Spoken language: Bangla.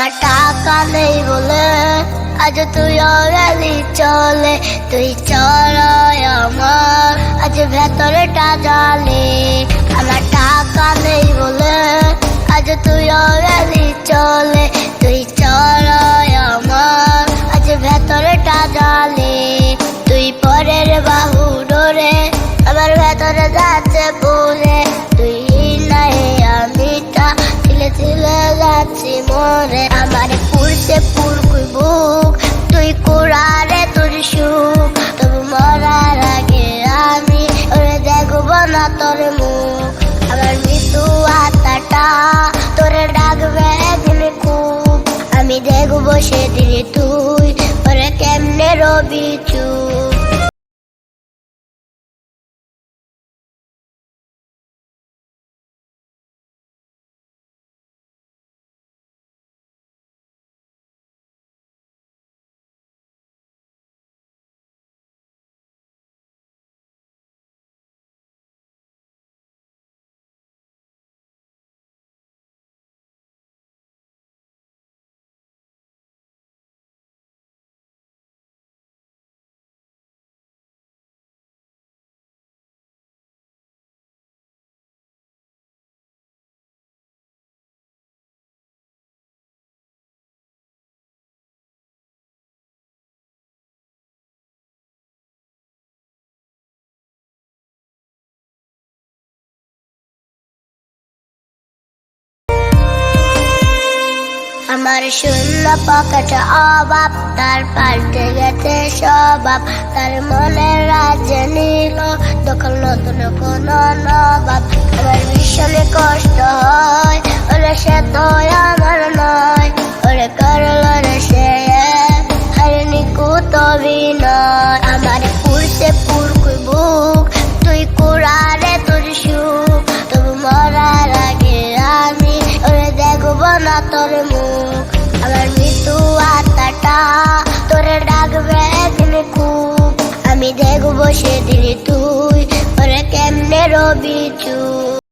আমার টাকা নেই বলে আজ তুই গেলি চলে, তুই চড়াই আমার। আজ ভেতরেটা জালে আমার টাকা নেই বলে আজ তুই গেলি চলে, তুই চড়াই আমার। আজ ভেতরেটা জালে তুই পরের বাহু ডোরে, আমার ভেতরে যাচ্ছে বলে। তুই নাই আমিটা ছিলে ছিলে যাচ্ছি মরে। তোর মুখ, আমার মৃত্যু আত্মাটা, তোরে ডাকবে একদিন খুব। আমি দেখব সেদিন তুই, পরে কেমনে রবি চুপ। আমার শূন্য পকেটে অভাব, তার পাল্টে গেছে স্বভাব। তার মনে রাজ্যে নিল দখল, নতুন কোন নবাব। আমার ভীষণে কষ্ট হয়, ওরা সে তো তোর মুখ, আমার মৃত্যু আত্মাটা। তোরে ডাকবে একদিন খুব আমি দেখব সেদিন তুই। ওরে কেমনে রবি চুপ?